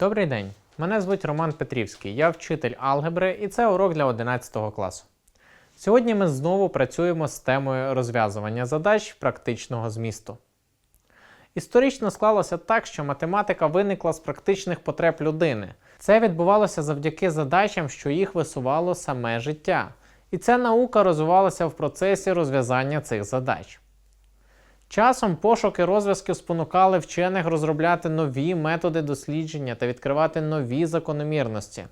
Добрий день. Мене звуть Роман Петрівський. Я вчитель алгебри і це урок для 11 класу. Сьогодні ми знову працюємо з темою розв'язування задач практичного змісту. Історично склалося так, що математика виникла з практичних потреб людини. Це відбувалося завдяки задачам, що їх висувало саме життя. І ця наука розвивалася в процесі розв'язання цих задач. Часом пошуки розв'язків спонукали вчених розробляти нові методи дослідження та відкривати нові закономірності.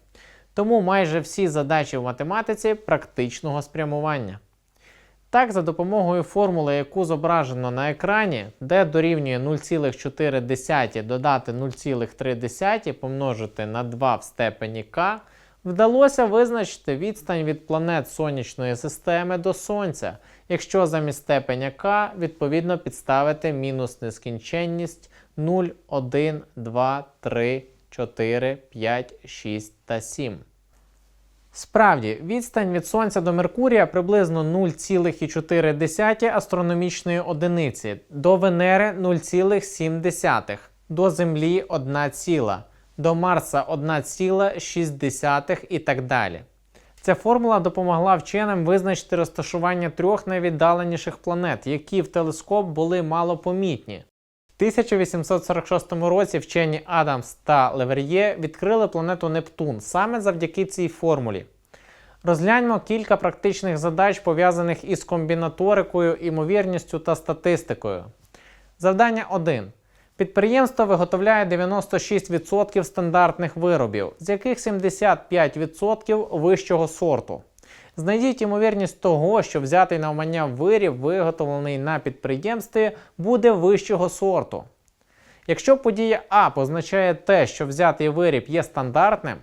Тому майже всі задачі в математиці практичного спрямування. Так, за допомогою формули, яку зображено на екрані, де дорівнює 0,4 додати 0,3 помножити на 2 в степені k, вдалося визначити відстань від планет Сонячної системи до Сонця, якщо замість степеня k відповідно підставити мінус нескінченність 0, 1, 2, 3, 4, 5, 6 та 7. Справді, відстань від Сонця до Меркурія приблизно 0,4 астрономічної одиниці, до Венери 0,7, до Землі 1 ціла, до Марса 1,6 і так далі. Ця формула допомогла вченим визначити розташування трьох найвіддаленіших планет, які в телескоп були малопомітні. В 1846 році вчені Адамс та Левер'є відкрили планету Нептун саме завдяки цій формулі. Розгляньмо кілька практичних задач, пов'язаних із комбінаторикою, імовірністю та статистикою. Завдання 1. Підприємство виготовляє 96% стандартних виробів, з яких 75% вищого сорту. Знайдіть ймовірність того, що взятий на вмання виріб, виготовлений на підприємстві, буде вищого сорту. Якщо подія А позначає те, що взятий виріб є стандартним,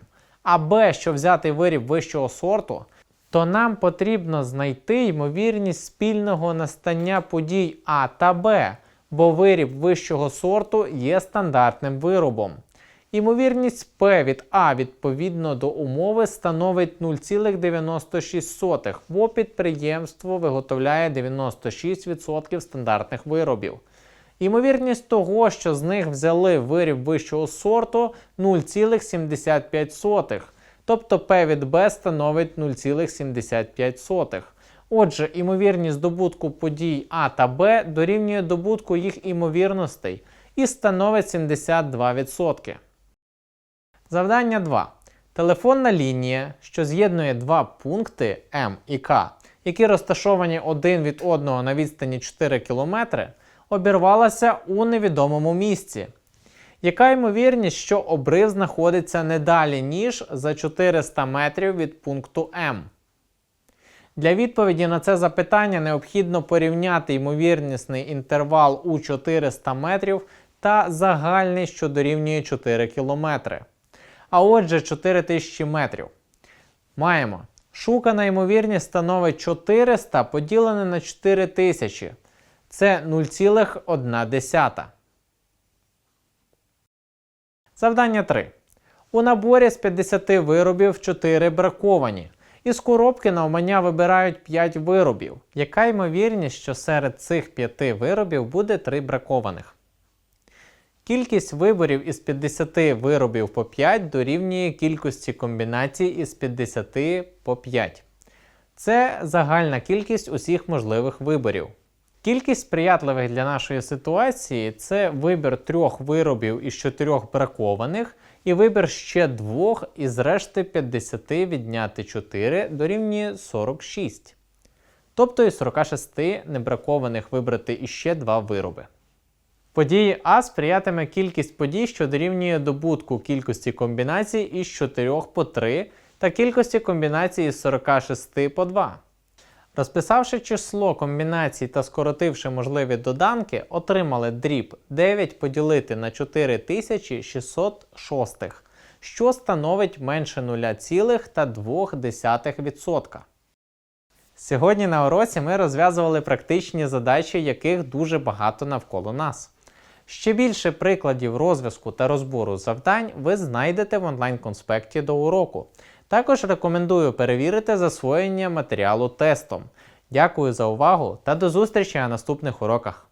а Б, що взятий виріб вищого сорту, то нам потрібно знайти ймовірність спільного настання подій А та Б, бо виріб вищого сорту є стандартним виробом. Імовірність P від А відповідно до умови становить 0,96, бо підприємство виготовляє 96% стандартних виробів. Імовірність того, що з них взяли виріб вищого сорту 0,75, тобто P від B становить 0,75. Отже, імовірність добутку подій А та Б дорівнює добутку їх імовірностей і становить 72%. Завдання 2. Телефонна лінія, що з'єднує два пункти М і К, які розташовані один від одного на відстані 4 км, обірвалася у невідомому місці. Яка ймовірність, що обрив знаходиться не далі, ніж за 400 метрів від пункту М? Для відповіді на це запитання необхідно порівняти ймовірнісний інтервал у 400 метрів та загальний, що дорівнює 4 км. А отже, 4000 метрів. Маємо. Шукана ймовірність становить 400 поділене на 4000. Це 0,1. Завдання 3. У наборі з 50 виробів 4 браковані. Із коробки навмання вибирають 5 виробів. Яка ймовірність, що серед цих 5 виробів буде 3 бракованих? Кількість виборів із 50 виробів по 5 дорівнює кількості комбінацій із 50 по 5. Це загальна кількість усіх можливих виборів. Кількість сприятливих для нашої ситуації це вибір трьох виробів із чотирьох бракованих, і вибір ще двох із решти 50 відняти 4 дорівнює 46. Тобто із 46 небракованих вибрати іще два вироби. Події А сприятиме кількість подій, що дорівнює добутку кількості комбінацій із 4 по 3 та кількості комбінацій із 46 по 2. Розписавши число комбінацій та скоротивши можливі доданки, отримали дріб 9 поділити на 4606, що становить менше 0,2%. Сьогодні на уроці ми розв'язували практичні задачі, яких дуже багато навколо нас. Ще більше прикладів розв'язку та розбору завдань ви знайдете в онлайн-конспекті до уроку. Також рекомендую перевірити засвоєння матеріалу тестом. Дякую за увагу та до зустрічі на наступних уроках.